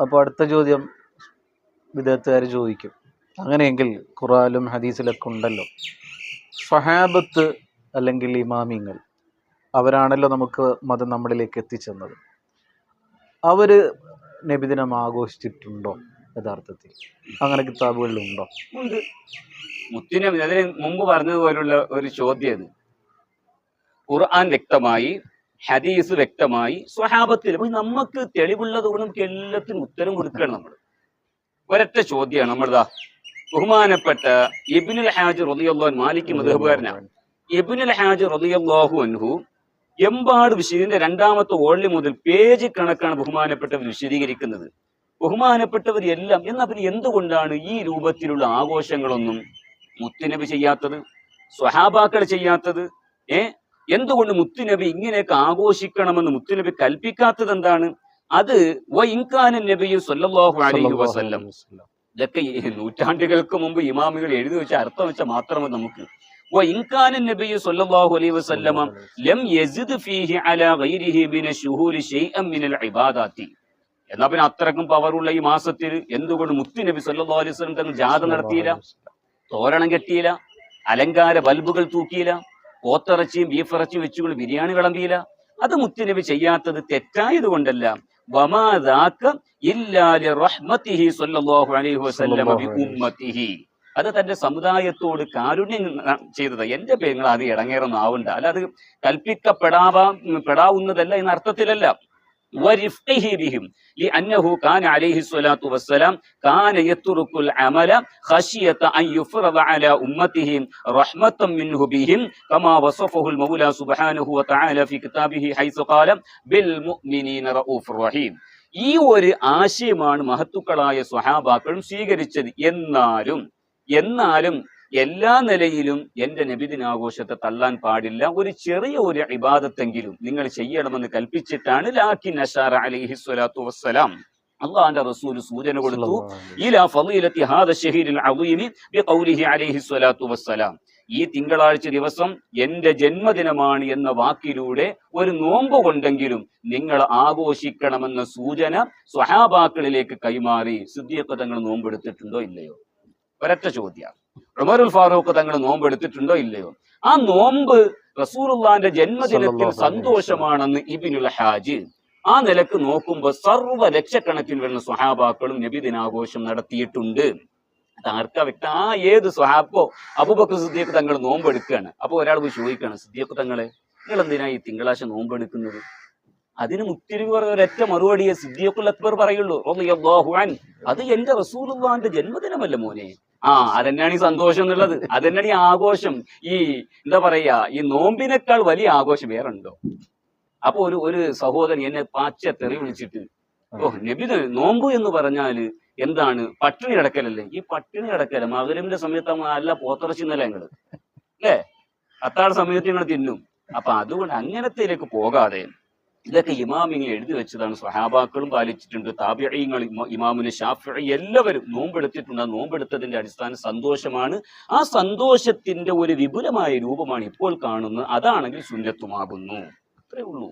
അപ്പോൾ അടുത്ത ചോദ്യം വിദഗ്ധക്കാർ ചോദിക്കും. അങ്ങനെയെങ്കിൽ ഖുറാലും ഹദീസിലൊക്കെ ഉണ്ടല്ലോ. സഹാബത്ത് അല്ലെങ്കിൽ ഇമാമിങ്ങൾ അവരാണല്ലോ നമുക്ക് മതം നമ്മളിലേക്ക് എത്തിച്ചെന്നത്. അവർ നബിദിനം ആഘോഷിച്ചിട്ടുണ്ടോ യഥാർത്ഥത്തിൽ? അങ്ങനെ കിതാബുകളിലുണ്ടോ ഉണ്ട്? മുത്തിനബി അതിന് മുമ്പ് പറഞ്ഞതുപോലുള്ള ഒരു ചോദ്യം ഖുർആൻ വ്യക്തമായി ഹദീസ് വ്യക്തമായി സ്വഹാബത്തിൽ അപ്പൊ നമുക്ക് തെളിവുള്ളത് കൊണ്ട് നമുക്ക് എല്ലാത്തിനും ഉത്തരം കൊടുക്കണം നമ്മൾ. ഒരൊറ്റ ചോദ്യമാണ് നമ്മളിതാ ബഹുമാനപ്പെട്ട ഇബിനുൽ ഹാജ് റളിയല്ലാഹു മാലിക് മധുബുകാരനാണ് ഇബിനുൽ ഹാജ് റളിയല്ലാഹു അൻഹു എമ്പാട് വിശദീന്റെ രണ്ടാമത്തെ ഓളി മുതൽ പേജ് കണക്കാണ് ബഹുമാനപ്പെട്ടവർ വിശദീകരിക്കുന്നത്. ബഹുമാനപ്പെട്ടവർ എല്ലാം എന്നാ പിന്നെ എന്തുകൊണ്ടാണ് ഈ രൂപത്തിലുള്ള ആഘോഷങ്ങളൊന്നും മുത്തുനബി ചെയ്യാത്തത് സ്വഹാബാക്കൾ ചെയ്യാത്തത് ഏ? എന്തുകൊണ്ട് മുത്തുനബി ഇങ്ങനെയൊക്കെ ആഘോഷിക്കണമെന്ന് മുത്തുനബി കൽപ്പിക്കാത്തത് എന്താണ്? അത് ഇൻകാനൻ നബിയു സല്ലല്ലാഹു അലൈഹി വസല്ലം. ഇതൊക്കെ നൂറ്റാണ്ടുകൾക്ക് മുമ്പ് ഇമാമികൾ എഴുതി വെച്ച അർത്ഥം വെച്ച മാത്രമേ നമുക്ക്. എന്നാ പിന്നെ അത്രക്കും പവറുള്ള ഈ മാസത്തിൽ എന്തുകൊണ്ട് മുത്തു നബി സല്ലാ അലൈഹി തങ്ങൾ ജാഥ നടത്തിയില്ല? തോരണം കെട്ടിയില്ല? അലങ്കാര ബൾബുകൾ തൂക്കിയില്ല? പോത്തിറച്ചിയും ബീഫ് ഇറച്ചിയും വെച്ചുകൊണ്ട് ബിരിയാണി വിളമ്പിയില്ല. അത് മുത്തുനബി ചെയ്യാത്തത് തെറ്റായത് കൊണ്ടല്ല അത് തന്റെ സമുദായത്തോട് കാരുണ്യം ചെയ്തത്. എന്റെ പേരുകൾ അത് ഇടങ്ങേറൊന്നും ആവണ്ട. അല്ല അത് കൽപ്പിക്കപ്പെടാവാ പെടാവുന്നതല്ല എന്ന അർത്ഥത്തിലല്ല ഈ ഒരു ആശയമാണ് മഹത്തുക്കളായ സ്വഹാബാക്കളും സ്വീകരിച്ചത്. എന്നാലും എന്നാലും എല്ലാ നിലയിലും എന്റെ നബിദിനാഘോഷത്തെ തള്ളാൻ പാടില്ല. ഒരു ചെറിയ ഒരു ഇബാദത്തെങ്കിലും നിങ്ങൾ ചെയ്യണമെന്ന് കൽപ്പിച്ചിട്ടാണ് ലാക്കി നഷാർ അലിഹി സ്വലാത്തു വസ്സലാം. അള്ളാന്റെ റസൂൽ സൂചന കൊടുത്തു. ഇലാ ഫളീലത്തി ഹാദ ഷഹീരിൽ അളീമി ബിഖൗലിഹി അലൈഹി സ്വലാത്തു വസ്സലാം. ഈ തിങ്കളാഴ്ച ദിവസം എന്റെ ജന്മദിനമാണ് എന്ന വാക്കിലൂടെ ഒരു നോമ്പ് കൊണ്ടെങ്കിലും നിങ്ങൾ ആഘോഷിക്കണമെന്ന സൂചന സ്വഹാബാക്കളിലേക്ക് കൈമാറി. സിദ്ദീഖ് തങ്ങൾ നോമ്പെടുത്തിട്ടുണ്ടോ ഇല്ലയോ? ഒരൊറ്റ ചോദ്യം. ഉമറുൽ ഫാറൂഖ് തങ്ങൾ നോമ്പ് എടുത്തിട്ടുണ്ടോ ഇല്ലയോ? ആ നോമ്പ് റസൂറുല്ലാന്റെ ജന്മദിനത്തിൽ സന്തോഷമാണെന്ന് ഇബിനുൽ ഹാജ് ആ നിലയ്ക്ക് നോക്കുമ്പോൾ സർവ ലക്ഷക്കണക്കിന് വരുന്ന സ്വഹാബാക്കളും നബിദിനാഘോഷം നടത്തിയിട്ടുണ്ട്. ആർക്കാ വ്യക്തം? ആ ഏത് സ്വഹാബോ അബൂബക്കർ സിദ്ദീഖ് തങ്ങൾ നോമ്പ് എടുക്കുകയാണ് അപ്പൊ ഒരാൾ പോയി ചോദിക്കുകയാണ് സിദ്ദീഖ് തങ്ങളെ നിങ്ങൾ എന്തിനാ ഈ തിങ്കളാഴ്ച നോമ്പ് എടുക്കുന്നത് അതിന് മുത്തിരി ഒരൊറ്റ മറുപടിയെ സിദ്ദീഖുൽ അക്ബർ പറയുള്ളൂ അത് എന്റെ റസൂലുള്ളാന്റെ ജന്മദിനമല്ല മോനെ. ആ അതന്നെയാണ് ഈ സന്തോഷം എന്നുള്ളത്? അതന്നെയാണ് ഈ ആഘോഷം? ഈ എന്താ പറയാ ഈ നോമ്പിനേക്കാൾ വലിയ ആഘോഷം വേറെ ഉണ്ടോ അപ്പൊ ഒരു ഒരു സഹോദരൻ എന്നെ പാച്ച തെറി വിളിച്ചിട്ട് ഓ നബിത് നോമ്പ് എന്ന് പറഞ്ഞാൽ എന്താണ്? പട്ടിണി കിടക്കലല്ലേ? ഈ പട്ടിണി കിടക്കല മകരമിന്റെ സമയത്ത് നല്ല പോത്തിറച്ചി നില ഞങ്ങൾ. അല്ലേ? അത്താഴ സമയത്ത് ഞങ്ങൾ തിന്നും. അപ്പൊ അതുകൊണ്ട് അങ്ങനത്തേലേക്ക് പോകാതെ ഇതൊക്കെ ഇമാമിങ്ങൾ എഴുതി വെച്ചതാണ്. സ്വഹാബാക്കളും പാലിച്ചിട്ടുണ്ട്. താബിയങ്ങൾ ഇമാമിന് ഷാഫി എല്ലാവരും നോമ്പെടുത്തിട്ടുണ്ട്. ആ നോമ്പെടുത്തതിന്റെ അടിസ്ഥാന സന്തോഷമാണ്. ആ സന്തോഷത്തിന്റെ ഒരു വിപുലമായ രൂപമാണ് ഇപ്പോൾ കാണുന്നത്. അതാണെങ്കിൽ സുന്നത്തുമാകുന്നു. അത്രേ ഉള്ളൂ.